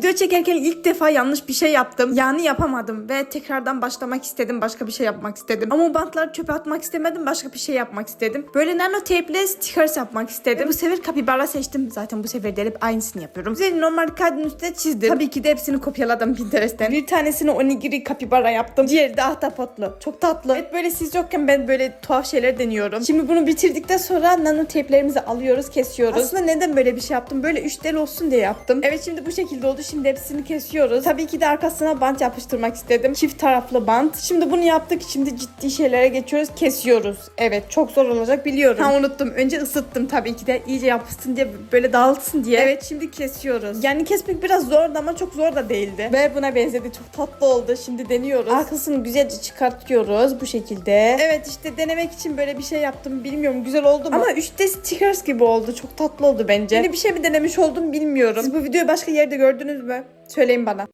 Video çekerken ilk defa yanlış bir şey yaptım. Yani yapamadım ve tekrardan başlamak istedim. Başka bir şey yapmak istedim. Ama bantları çöpe atmak istemedim. Başka bir şey yapmak istedim. Böyle nano tape'le stickers yapmak istedim. Ve bu sefer kapibara seçtim. Zaten bu sefer de hep aynısını yapıyorum. Üzerine normal kağıdın üstüne çizdim. Tabii ki de hepsini kopyaladım Pinterest'ten. Bir tanesini onigiri kapibara yaptım. Diğeri de ahtapotlu. Çok tatlı. Evet böyle siz yokken ben böyle tuhaf şeyler deniyorum. Şimdi bunu bitirdikten sonra nano tape'lerimizi alıyoruz, kesiyoruz. Aslında neden böyle bir şey yaptım? Böyle üç del olsun diye yaptım. Evet şimdi bu şekilde oldu. Şimdi hepsini kesiyoruz. Tabii ki de arkasına bant yapıştırmak istedim. Çift taraflı bant. Şimdi bunu yaptık. Şimdi ciddi şeylere geçiyoruz. Kesiyoruz. Evet çok zor olacak biliyorum. Ha unuttum. Önce ısıttım tabii ki de. iyice yapışsın diye böyle dağılsın diye. Evet şimdi kesiyoruz. Yani kesmek biraz zordu ama çok zor da değildi. Ve buna benzedi. Çok tatlı oldu. Şimdi deniyoruz. Arkasını güzelce çıkartıyoruz bu şekilde. Evet işte denemek için böyle bir şey yaptım. Bilmiyorum güzel oldu mu? Ama 3D stickers gibi oldu. Çok tatlı oldu bence. Yeni bir şey mi denemiş oldum bilmiyorum. Siz bu videoyu başka yerde gördünüz mü? Söyleyin bana.